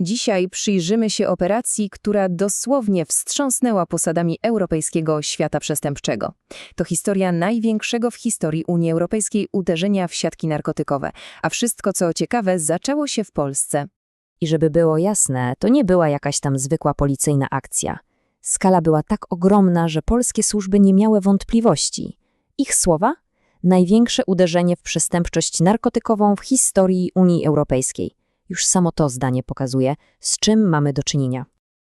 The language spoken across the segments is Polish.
Dzisiaj przyjrzymy się operacji, która dosłownie wstrząsnęła posadami europejskiego świata przestępczego. To historia największego w historii Unii Europejskiej uderzenia w siatki narkotykowe, a wszystko co ciekawe zaczęło się w Polsce. I żeby było jasne, to nie była jakaś tam zwykła policyjna akcja. Skala była tak ogromna, że polskie służby nie miały wątpliwości. Ich słowa? Największe uderzenie w przestępczość narkotykową w historii Unii Europejskiej. Już samo to zdanie pokazuje, z czym mamy do czynienia.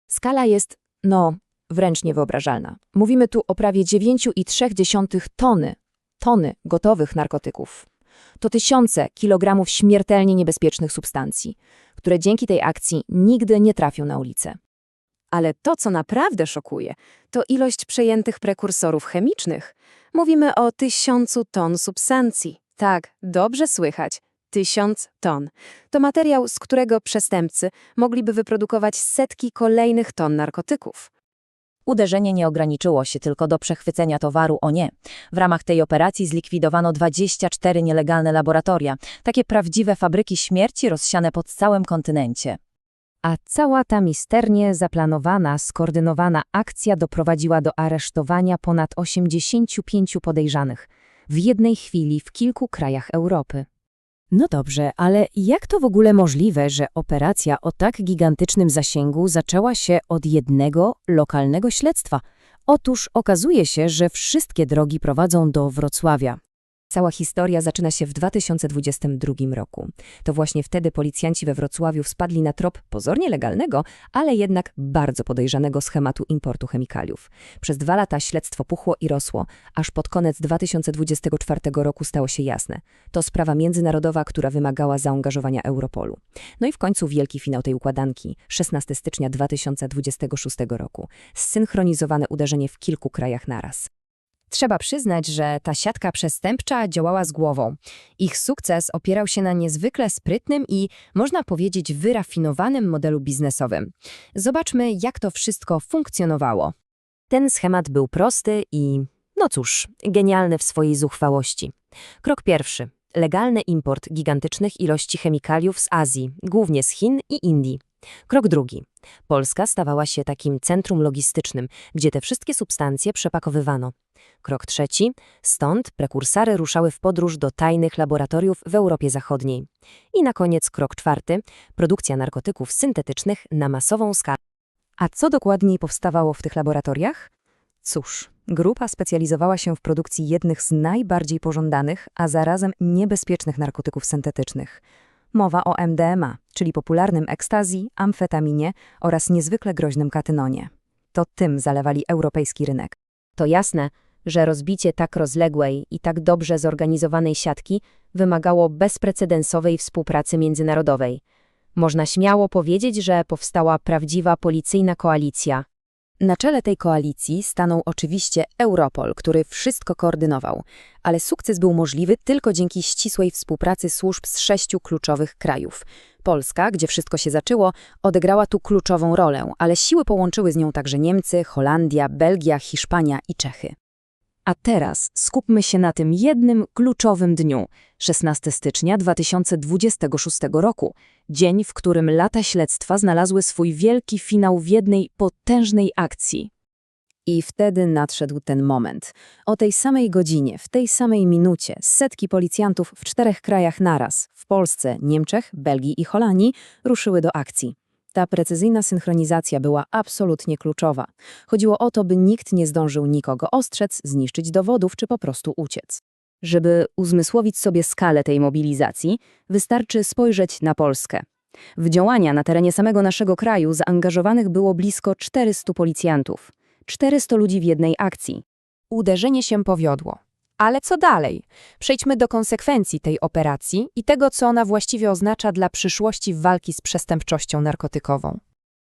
Skala jest, no, wręcz niewyobrażalna. Mówimy tu o prawie 9,3 tony, tony gotowych narkotyków. To tysiące kilogramów śmiertelnie niebezpiecznych substancji, które dzięki tej akcji nigdy nie trafią na ulicę. Ale to, co naprawdę szokuje, to ilość przejętych prekursorów chemicznych. Mówimy o tysiącu ton substancji. Tak, dobrze słychać. Tysiąc ton. To materiał, z którego przestępcy mogliby wyprodukować setki kolejnych ton narkotyków. Uderzenie nie ograniczyło się tylko do przechwycenia towaru, o nie. W ramach tej operacji zlikwidowano 24 nielegalne laboratoria, takie prawdziwe fabryki śmierci rozsiane po całym kontynencie. A cała ta misternie zaplanowana, skoordynowana akcja doprowadziła do aresztowania ponad 85 podejrzanych w jednej chwili w kilku krajach Europy. No dobrze, ale jak to w ogóle możliwe, że operacja o tak gigantycznym zasięgu zaczęła się od jednego lokalnego śledztwa? Otóż okazuje się, że wszystkie drogi prowadzą do Wrocławia. Cała historia zaczyna się w 2022 roku. To właśnie wtedy policjanci we Wrocławiu spadli na trop pozornie legalnego, ale jednak bardzo podejrzanego schematu importu chemikaliów. Przez dwa lata śledztwo puchło i rosło, aż pod koniec 2024 roku stało się jasne. To sprawa międzynarodowa, która wymagała zaangażowania Europolu. No i w końcu wielki finał tej układanki, 16 stycznia 2026 roku. Zsynchronizowane uderzenie w kilku krajach naraz. Trzeba przyznać, że ta siatka przestępcza działała z głową. Ich sukces opierał się na niezwykle sprytnym i, można powiedzieć, wyrafinowanym modelu biznesowym. Zobaczmy, jak to wszystko funkcjonowało. Ten schemat był prosty i, no cóż, genialny w swojej zuchwałości. Krok pierwszy. Legalny import gigantycznych ilości chemikaliów z Azji, głównie z Chin i Indii. Krok drugi. Polska stawała się takim centrum logistycznym, gdzie te wszystkie substancje przepakowywano. Krok trzeci. Stąd prekursory ruszały w podróż do tajnych laboratoriów w Europie Zachodniej. I na koniec krok czwarty. Produkcja narkotyków syntetycznych na masową skalę. A co dokładniej powstawało w tych laboratoriach? Cóż, grupa specjalizowała się w produkcji jednych z najbardziej pożądanych, a zarazem niebezpiecznych narkotyków syntetycznych. Mowa o MDMA, czyli popularnym ekstazji, amfetaminie oraz niezwykle groźnym katynonie. To tym zalewali europejski rynek. To jasne, że rozbicie tak rozległej i tak dobrze zorganizowanej siatki wymagało bezprecedensowej współpracy międzynarodowej. Można śmiało powiedzieć, że powstała prawdziwa policyjna koalicja. Na czele tej koalicji stanął oczywiście Europol, który wszystko koordynował, ale sukces był możliwy tylko dzięki ścisłej współpracy służb z sześciu kluczowych krajów. Polska, gdzie wszystko się zaczęło, odegrała tu kluczową rolę, ale siły połączyły z nią także Niemcy, Holandia, Belgia, Hiszpania i Czechy. A teraz skupmy się na tym jednym kluczowym dniu, 16 stycznia 2026 roku, dzień, w którym lata śledztwa znalazły swój wielki finał w jednej potężnej akcji. I wtedy nadszedł ten moment. O tej samej godzinie, w tej samej minucie, setki policjantów w czterech krajach naraz w Polsce, Niemczech, Belgii i Holandii ruszyły do akcji. Ta precyzyjna synchronizacja była absolutnie kluczowa. Chodziło o to, by nikt nie zdążył nikogo ostrzec, zniszczyć dowodów czy po prostu uciec. Żeby uzmysłowić sobie skalę tej mobilizacji, wystarczy spojrzeć na Polskę. W działania na terenie samego naszego kraju zaangażowanych było blisko 400 policjantów. 400 ludzi w jednej akcji. Uderzenie się powiodło. Ale co dalej? Przejdźmy do konsekwencji tej operacji i tego, co ona właściwie oznacza dla przyszłości walki z przestępczością narkotykową.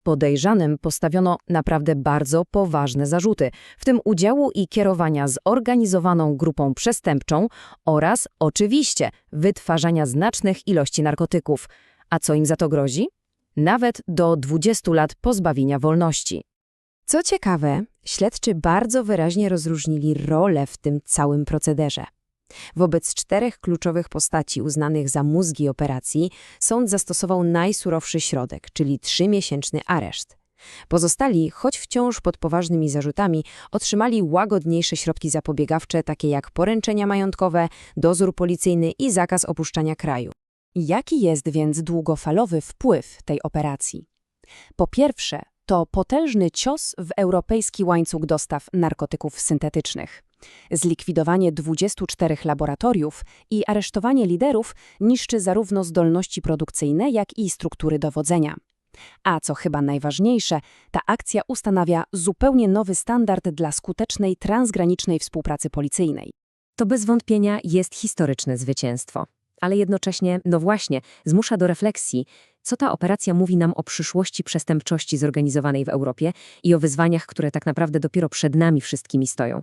Podejrzanym postawiono naprawdę bardzo poważne zarzuty, w tym udziału i kierowania zorganizowaną grupą przestępczą oraz, oczywiście, wytwarzania znacznych ilości narkotyków. A co im za to grozi? Nawet do 20 lat pozbawienia wolności. Co ciekawe, śledczy bardzo wyraźnie rozróżnili rolę w tym całym procederze. Wobec czterech kluczowych postaci uznanych za mózgi operacji sąd zastosował najsurowszy środek, czyli trzymiesięczny areszt. Pozostali, choć wciąż pod poważnymi zarzutami, otrzymali łagodniejsze środki zapobiegawcze, takie jak poręczenia majątkowe, dozór policyjny i zakaz opuszczania kraju. Jaki jest więc długofalowy wpływ tej operacji? Po pierwsze, to potężny cios w europejski łańcuch dostaw narkotyków syntetycznych. Zlikwidowanie 24 laboratoriów i aresztowanie liderów niszczy zarówno zdolności produkcyjne, jak i struktury dowodzenia. A co chyba najważniejsze, ta akcja ustanawia zupełnie nowy standard dla skutecznej transgranicznej współpracy policyjnej. To bez wątpienia jest historyczne zwycięstwo. Ale jednocześnie, no właśnie, zmusza do refleksji, co ta operacja mówi nam o przyszłości przestępczości zorganizowanej w Europie i o wyzwaniach, które tak naprawdę dopiero przed nami wszystkimi stoją.